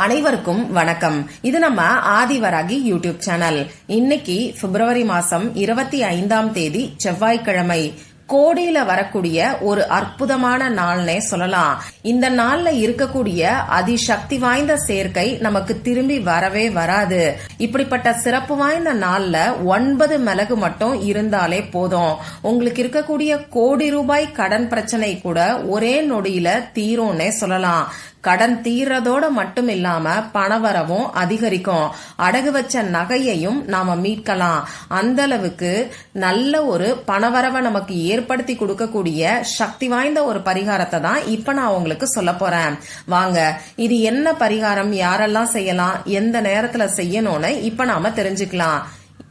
அனைவருக்கும் வணக்கம். இது நம்ம ஆதிவராகி யூடியூப் சேனல். இன்னைக்கு பிப்ரவரி மாசம் இருபத்தி ஐந்தாம் தேதி செவ்வாய்க்கிழமை. கோடியில வரக்கூடிய ஒரு அற்புதமான நாள்னே சொல்லலாம். இந்த நாள்ல இருக்கக்கூடிய அதிசக்தி வாய்ந்த சேர்க்கை நமக்கு திரும்பி வரவே வராது. இப்படிப்பட்ட சிறப்பு வாய்ந்த நாள்ல ஒன்பது மிளகு மட்டும் இருந்தாலே போதும். உங்களுக்கு இருக்கக்கூடிய கோடி ரூபாய் கடன் பிரச்சனை கூட ஒரே நொடியில தீரும்னே சொல்லலாம். கடன் தீர்றதோட மட்டும் இல்லாம பணவரவும் அதிகரிக்கும். அடகு வச்ச நகையையும் நாம மீட்கலாம். அந்த அளவுக்கு நல்ல ஒரு பணவரவை நமக்கு ஏற்படுத்தி கொடுக்கக்கூடிய சக்தி வாய்ந்த ஒரு பரிகாரத்தை தான் இப்ப நான் உங்களுக்கு சொல்ல போறேன். வாங்க இது என்ன பரிகாரம்? யாரெல்லாம் செய்யலாம்? எந்த நேரத்துல செய்யணும்னு இப்ப நாம தெரிஞ்சுக்கலாம்.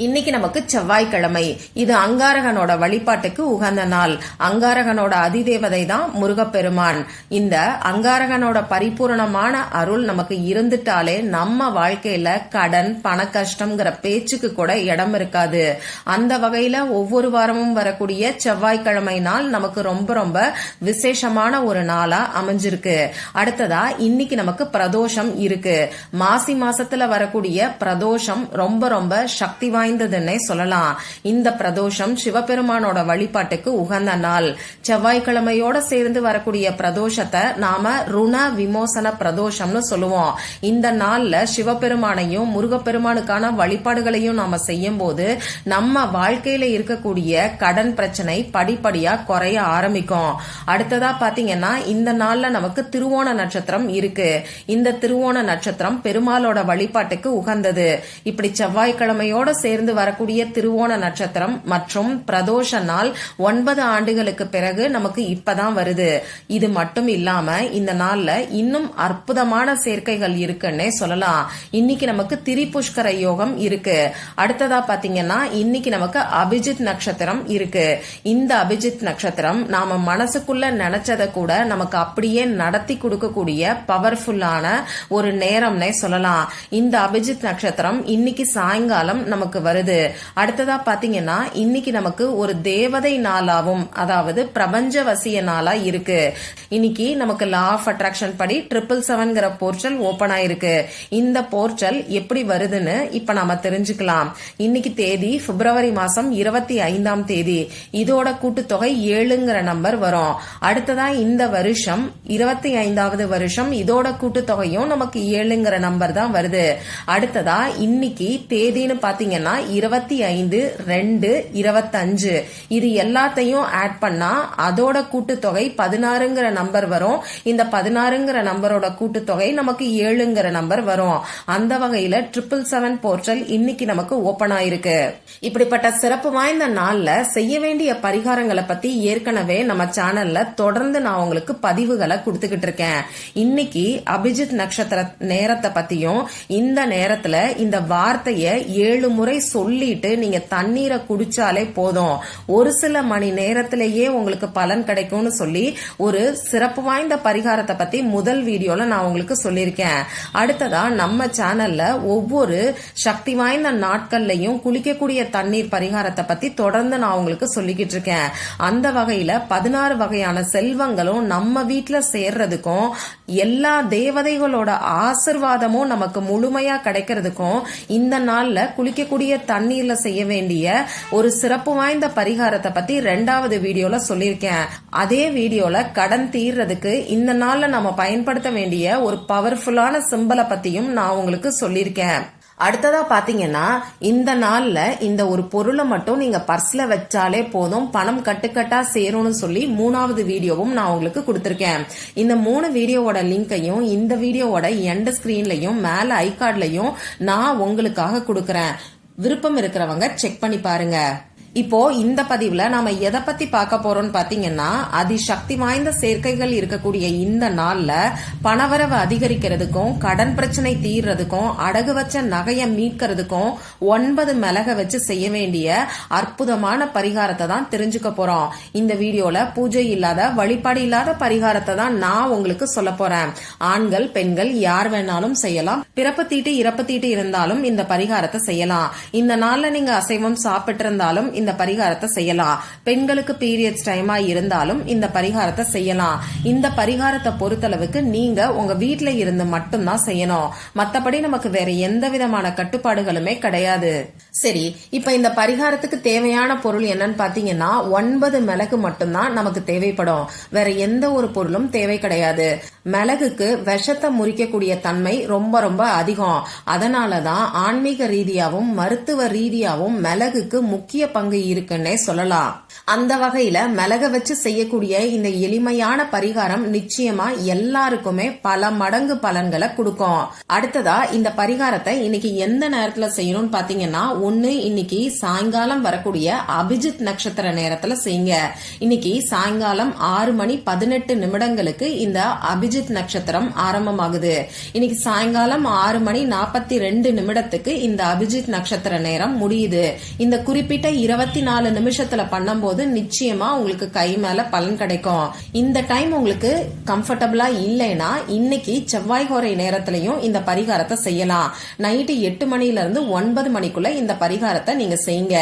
இன்னைக்கு நமக்கு செவ்வாய்க்கிழமை. இது அங்காரகனோட வழிபாட்டுக்கு உகந்த நாள். அங்காரகனோட அதிதேவதை தான் முருகப்பெருமான். இந்த அங்காரகனோட பரிபூரணமான அருள் நமக்கு இருந்துட்டாலே நம்ம வாழ்க்கையில கடன் பண கஷ்டம்ங்கிற பேச்சுக்கு கூட இடம் இருக்காது. அந்த வகையில ஒவ்வொரு வாரமும் வரக்கூடிய செவ்வாய்க்கிழமை நாள் நமக்கு ரொம்ப ரொம்ப விசேஷமான ஒரு நாளா அமைஞ்சிருக்கு. அடுத்ததா இன்னைக்கு நமக்கு பிரதோஷம் இருக்கு. மாசி மாசத்துல வரக்கூடிய பிரதோஷம் ரொம்ப ரொம்ப சக்தி வாய்ந்ததுன்னே சொல்லலாம். இந்த பிரதோஷம் சிவபெருமானோட வழிபாட்டுக்கு உகந்த நாள். செவ்வாய்க்கிழமையோட சேர்ந்து வரக்கூடிய பிரதோஷத்தை நாம ருண விமோசன பிரதோஷம்னு சொல்லுவோம். இந்த நாள்ல சிவபெருமானையும் முருகப்பெருமானுக்கான வழிபாடுகளையும் நாம செய்யும் போது நம்ம வாழ்க்கையில இருக்கக்கூடிய கடன் பிரச்சனை படிப்படியா குறைய ஆரம்பிக்கும். அடுத்ததா பாத்தீங்கன்னா இந்த நாள்ல நமக்கு திருவோண நட்சத்திரம் இருக்கு. இந்த திருவோண நட்சத்திரம் பெருமாளோட வழிபாட்டுக்கு உகந்தது. இப்படி செவ்வாய்க்கிழமையோட சேர்ந்து வரக்கூடிய திருவோண நட்சத்திரம் மற்றும் பிரதோஷ நாள் ஒன்பது ஆண்டுகளுக்கு பிறகு நமக்கு இப்பதான் வருது. இது மட்டும் இல்லாம இந்த நாள்ல இன்னும் அற்புதமான சேர்க்கைகள் இருக்குன்னே சொல்லலாம். இன்னைக்கு நமக்கு திரிபுஷ்கர யோகம் இருக்கு. அடுத்ததா பாத்தீங்கன்னா இன்னைக்கு நமக்கு அபிஜித் நட்சத்திரம் இருக்கு. இந்த அபிஜித் நட்சத்திரம் நாம மனசுக்குள்ள நினைச்சதை கூட நமக்கு அப்படியே நடத்தி கொடுக்கக்கூடிய பவர்ஃபுல்லான ஒரு நேரம்னே சொல்லலாம். இந்த அபிஜித் நட்சத்திரம் இன்னைக்கு சாயங்காலம் நமக்கு வருது. அடுத்ததா பாத்தீங்கன்னா இன்னைக்கு நமக்கு ஒரு தேவதை நாளாவும் அதாவது பிரபஞ்ச வசிய நாளா இருக்கு. இன்னைக்கு நமக்கு லா ஆஃப் அட்ராக்ஷன் படி ட்ரிபிள் செவன்கிற போர்ச்சல் ஓபன் ஆயிருக்கு. இந்த போர்ச்சல் எப்படி வருதுன்னு இப்ப நாம தெரிஞ்சுக்கலாம். இன்னைக்கு தேதி பிப்ரவரி மாசம் இருபத்தி ஐந்தாம் தேதி. இதோட கூட்டுத்தொகை ஏழுங்கிற நம்பர் வரும். அடுத்ததா இந்த வருஷம் இருபத்தி ஐந்தாவது வருஷம் இதோட கூட்டுத்தொகையும் நமக்கு ஏழுங்கிற நம்பர் தான் வருது. அடுத்ததா இன்னைக்கு தேதின்னு பாத்தீங்கன்னா இருபத்தி ஐந்து ரெண்டு இருபத்தஞ்சு. இது எல்லாத்தையும் ஆட் பண்ணா அதோட கூட்டுத்தொகை பதினாறுங்கிற நம்பர் வரும். இந்த பதினாறுங்கிற நம்பரோட கூட்டுத்தொகை நமக்கு ஏழுங்கிற நம்பர் வரும். அந்த வகையில ட்ரிபிள் செவன் போர்ட்டல் இன்னைக்கு நமக்கு ஓபன் ஆயிருக்கு. இப்படிப்பட்ட சிறப்பு வாய்ந்த நாள்ல செய்ய வேண்டிய பரிகாரங்களை பத்தி ஏற்கனவே நம்ம சேனல்ல தொடர்ந்து நான் உங்களுக்கு பதிவுகளை கொடுத்துக்கிட்டு இருக்கேன். இன்னைக்கு அபிஜித் நட்சத்திர நேரத்தை பத்தியும் இந்த நேரத்துல இந்த வார்த்தைய ஏழு முறை சொல்லிட்டு நீங்க தண்ணீரை குடிச்சாலே போதும். ஒரு சில மணி நேரத்திலேயே உங்களுக்கு பலன் கிடைக்கும்னு சொல்லி ஒரு சிறப்பு வாய்ந்த பரிகாரத்தை பத்தி முதல் வீடியோல நான் உங்களுக்கு சொல்லியிருக்கேன். அடுத்ததா நம்ம சேனல்ல ஒவ்வொரு சக்தி வாய்ந்த நாட்கள்லையும் குளிக்கக்கூடிய தண்ணீர் பரிகாரத்தை பத்தி தொடர்ந்து நான் உங்களுக்கு சொல்லிக்கிட்டு இருக்கேன். அந்த வகையில பதினாறு வகையான செல்வங்களும் நம்ம வீட்டுல சேர்றதுக்கும் எல்லா தேவதைகளோட ஆசிர்வாதமும் நமக்கு முழுமையா கிடைக்கிறதுக்கும் இந்த நாள்ல குளிக்கக்கூடிய தண்ணீர்ல செய்ய வேண்டிய ஒரு சிறப்பு வாய்ந்த பரிகாரத்தை பத்தி ரெண்டாவது வீடியோல சொல்லியிருக்கேன். அதே வீடியோல கடன் தீர்றதுக்கு இந்த நாள்ல நம்ம பயன்படுத்த வேண்டிய ஒரு பவர்ஃபுல்லான சிம்பலை பத்தியும் நான் உங்களுக்கு சொல்லியிருக்கேன். அடுத்ததா பாத்தீங்கன்னா இந்த நாள்ல இந்த ஒரு பொருளை மட்டும் நீங்க பர்ஸ்ல வச்சாலே போதும் பணம் கட்டுக்கட்டா சேரும்னு சொல்லி மூணாவது வீடியோவும் நான் உங்களுக்கு கொடுத்துருக்கேன். இந்த மூணு வீடியோவோட லிங்கையும் இந்த வீடியோவோட எண்ட் ஸ்கிரீன்லயும் மேல ஐகார்ட்லயும் நான் உங்களுக்காக கொடுக்கறேன். விருப்பம் இருக்கிறவங்க செக் பண்ணி பாருங்க. இப்போ இந்த பதிவுல நாம எதை பத்தி பார்க்க போறோம்னு பாத்தீங்கன்னா அதிசக்தி வாய்ந்த சேர்க்கைகள் இருக்கக்கூடிய இந்த நாள்ல பணவரவு அதிகரிக்கிறதுக்கும் கடன் பிரச்சனை தீர்றதுக்கும் அடகு வச்ச நகையை மீட்கிறதுக்கும் ஒன்பது மிளக வச்சு செய்ய வேண்டிய அற்புதமான பரிகாரத்தை தான் தெரிஞ்சுக்க போறோம். இந்த வீடியோல பூஜை இல்லாத வழிபாடு இல்லாத பரிகாரத்தை தான் நான் உங்களுக்கு சொல்ல போறேன். ஆண்கள் பெண்கள் யார் வேணாலும் செய்யலாம். பிறப்பு தீட்டு இறப்பு தீட்டு இருந்தாலும் இந்த பரிகாரத்தை செய்யலாம். இந்த நாள்ல நீங்க அசைவம் சாப்பிட்டு இருந்தாலும் இந்த பரிகாரத்தை செய்யலாம். பெண்களுக்கு பீரியட்ஸ் டைமா இருந்தாலும் இந்த பரிகாரத்தை செய்யலாம். இந்த பரிகாரத்தை பொறுத்தளவுக்கு நீங்க உங்க வீட்டுல இருந்து மட்டும்தான் செய்யணும். மத்தபடி நமக்கு வேற எந்த விதமான கட்டுப்பாடுகளுமே கிடையாது. சரி இப்ப இந்த பரிகாரத்துக்கு தேவையான பொருள் என்னன்னு பாத்தீங்கன்னா ஒன்பது மிளகு மட்டும்தான் நமக்கு தேவைப்படும். வேற எந்த ஒரு பொருளும் தேவை கிடையாது. மிளகுக்கு விஷத்தை முறிக்கக்கூடிய தன்மை ரொம்ப ரொம்ப அதிகம். அதனாலதான் ஆன்மீக ரீதியாகவும் மருத்துவ ரீதியாகவும் மிளகுக்கு முக்கிய பங்கு இருக்குன்னே சொல்லலாம். அந்த வகையில மிளக வச்சு செய்யக்கூடிய இந்த எளிமையான பரிகாரம் நிச்சயமா எல்லாருக்குமே பல மடங்கு பலன்களை கொடுக்கும். அடுத்ததா இந்த பரிகாரத்தை இன்னைக்கு எந்த நேரத்துல செய்யணும்னு பாத்தீங்கன்னா ஒண்ணு இன்னைக்கு சாயங்காலம் வரக்கூடிய அபிஜித் நட்சத்திர நேரத்துல செய்யுங்க. இன்னைக்கு சாயங்காலம் ஆறு மணி பதினெட்டு நிமிடங்களுக்கு இந்த அபிஜித் நட்சத்திரம் ஆரம்பமாகுது. இன்னைக்கு சாயங்காலம் ஆறு மணி நாற்பத்தி ரெண்டு நிமிடத்துக்கு இந்த அபிஜித் நட்சத்திர நேரம் முடியுது. இந்த குறிப்பிட்ட இருபத்தி நாலு நிமிஷத்துல பண்ணும்போது நிச்சயமா உங்களுக்கு கை மேல பலன் கிடைக்கும். இந்த டைம் உங்களுக்கு கம்ஃபர்டபுளா இல்லைன்னா இன்னைக்கு செவ்வாய் கோரை நேரத்திலையும் இந்த பரிகாரத்தை செய்யலாம். நைட்டு எட்டு மணில இருந்து ஒன்பது மணிக்குள்ள இந்த பரிகாரத்தை நீங்க செய்யுங்க.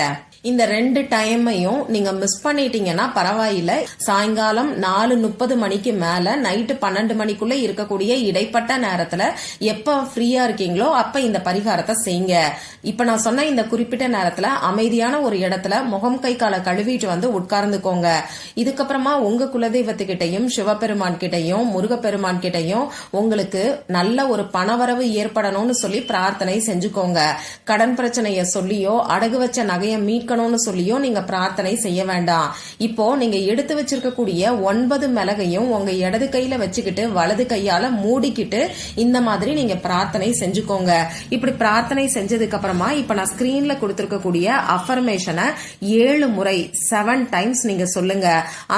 இந்த ரெண்டு டைமையும் நீங்க மிஸ் பண்ணிட்டீங்கன்னா பரவாயில்ல. சாயங்காலம் நாலு முப்பது மணிக்கு மேல நைட்டு பன்னெண்டு மணிக்குள்ள இருக்கக்கூடிய இடைப்பட்ட நேரத்துல எப்ப ஃப்ரீயா இருக்கீங்களோ அப்ப இந்த பரிகாரத்தை செய்யுங்க. இப்ப நான் சொன்ன இந்த குறிப்பிட்ட நேரத்துல அமைதியான ஒரு இடத்துல முகம் கை காலை கழுவிட்டு வந்து உட்கார்ந்துக்கோங்க. இதுக்கப்புறமா உங்க குலதெய்வத்துக்கிட்டையும் சிவபெருமான் கிட்டையும் முருகப்பெருமான் கிட்டையும் உங்களுக்கு நல்ல ஒரு பணவரவு ஏற்படணும்னு சொல்லி பிரார்த்தனை செஞ்சுக்கோங்க. கடன் பிரச்சனைய சொல்லியோ அடகு வச்ச நகையை மீட்க மீட்கணும்னு சொல்லியும் நீங்க பிரார்த்தனை செய்ய வேண்டாம். இப்போ நீங்க எடுத்து வச்சிருக்கக்கூடிய ஒன்பது மிளகையும் உங்க இடது கையில வச்சுக்கிட்டு வலது கையால மூடிக்கிட்டு இந்த மாதிரி நீங்க பிரார்த்தனை செஞ்சுக்கோங்க. இப்படி பிரார்த்தனை செஞ்சதுக்கு அப்புறமா இப்ப நான் ஸ்கிரீன்ல கொடுத்திருக்கக்கூடிய அஃபர்மேஷனை ஏழு முறை செவன் டைம்ஸ் நீங்க சொல்லுங்க.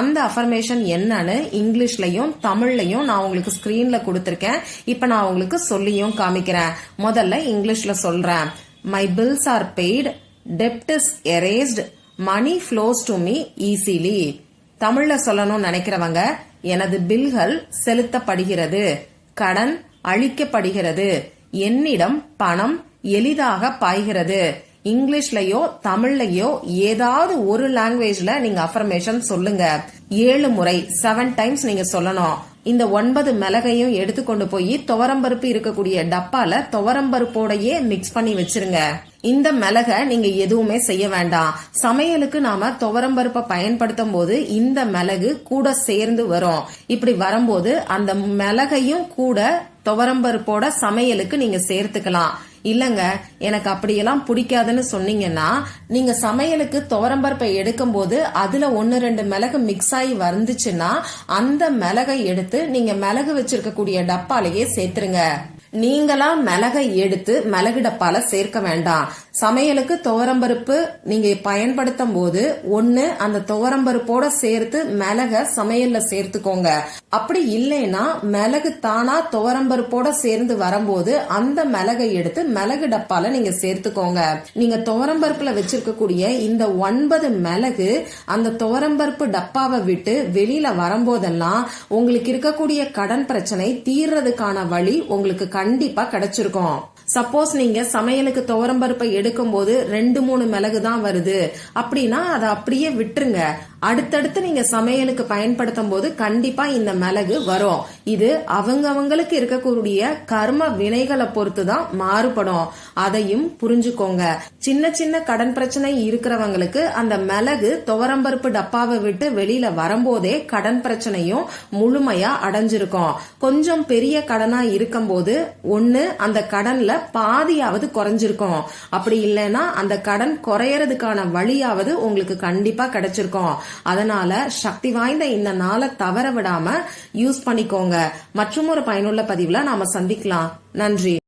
அந்த அஃபர்மேஷன் என்னன்னு இங்கிலீஷ்லயும் தமிழ்லயும் நான் உங்களுக்கு ஸ்கிரீன்ல கொடுத்திருக்கேன். இப்ப நான் உங்களுக்கு சொல்லியும் காமிக்கிறேன். முதல்ல இங்கிலீஷ்ல சொல்றேன். My bills are paid dept is erased money flows to me easily தமிழ்ல சொல்லணும்னு நினைக்கிறவங்க எனது பில்கள் செலுத்தப்படுகிறது. கடன் அழிக்கப்படுகிறது என்னிடம் பணம் எளிதாக பாய்கிறது. இங்கிலீஷ்லயோ தமிழ்லயோ ஏதாவது ஒரு லாங்குவேஜ்ல நீங்க அஃபர்மேஷன் சொல்லுங்க. ஏழு முறை செவன் டைம்ஸ் நீங்க சொல்லணும். இந்த ஒன்பது மிளகையும் எடுத்துக்கொண்டு போய் துவரம்பருப்பு இருக்கக்கூடிய டப்பால துவரம்பருப்போடையே மிக்ஸ் பண்ணி வச்சிருங்க. இந்த மிளகை நீங்க எதுவுமே செய்ய வேண்டாம். சமையலுக்கு நாம துவரம்பருப்பை பயன்படுத்தும் போது இந்த மிளகு கூட சேர்ந்து வரும். இப்படி வரும்போது அந்த மிளகையும் கூட துவரம்பருப்போட சமையலுக்கு நீங்க சேர்த்துக்கலாம். இல்லங்க எனக்கு அப்படியெல்லாம் பிடிக்காதுன்னு சொன்னீங்கன்னா நீங்க சமையலுக்கு துவரம்பருப்பை எடுக்கும் போது அதுல ஒன்னு ரெண்டு மிளகு மிக்ஸ் ஆகி வந்துச்சுன்னா அந்த மிளகை எடுத்து நீங்க மிளகு வச்சிருக்கக்கூடிய டப்பாலேயே சேர்த்துருங்க. நீங்களா மிளகை எடுத்து மிளகு டப்பால சேர்க்க வேண்டாம். சமையலுக்கு துவரம்பருப்பு நீங்க பயன்படுத்தும் போது ஒன்னு அந்த துவரம்பருப்போட சேர்த்து மிளக சமையல்ல சேர்த்துக்கோங்க. அப்படி இல்லைன்னா மிளகு தானா துவரம்பருப்போட சேர்ந்து வரும்போது அந்த மிளகை எடுத்து மிளகு டப்பால நீங்க சேர்த்துக்கோங்க. நீங்க துவரம்பருப்புல வச்சிருக்கக்கூடிய இந்த ஒன்பது மிளகு அந்த துவரம்பருப்பு டப்பாவை விட்டு வெளியில வரும்போதெல்லாம் உங்களுக்கு இருக்கக்கூடிய கடன் பிரச்சனை தீர்றதுக்கான வழி உங்களுக்கு கண்டிப்பா கிடைச்சிருக்கும். சப்போஸ் நீங்க சமையலுக்கு துவரம்பருப்பை எடுக்கும் போது ரெண்டு மூணு மிளகு தான் வருது. அப்படின்னா அதை அப்படியே விட்டுருங்க. அடுத்தடுத்து நீங்க சமையலுக்கு பயன்படுத்தும் போது கண்டிப்பா இந்த மிளகு வரும். இது அவங்கவங்களுக்கு இருக்கக்கூடிய கர்ம வினைகளை பொறுத்து தான் மாறுபடும். அதையும் புரிஞ்சுக்கோங்க. சின்ன சின்ன கடன் பிரச்சனை இருக்கிறவங்களுக்கு அந்த மிளகு துவரம்பருப்பு டப்பாவை விட்டு வெளியில வரும்போதே கடன் பிரச்சனையும் முழுமையா அடைஞ்சிருக்கும். கொஞ்சம் பெரிய கடனா இருக்கும்போது ஒண்ணு அந்த கடன்ல பாதியாவது குறைஞ்சிருக்கும். அப்படி இல்லைன்னா அந்த கடன் குறையறதுக்கான வழியாவது உங்களுக்கு கண்டிப்பா கிடைச்சிருக்கும். அதனால சக்தி வாய்ந்த இந்த நாளை தவற விடாம யூஸ் பண்ணிக்கோங்க. மற்றும் ஒரு பயனுள்ள பதிவுல நாம சந்திக்கலாம். நன்றி.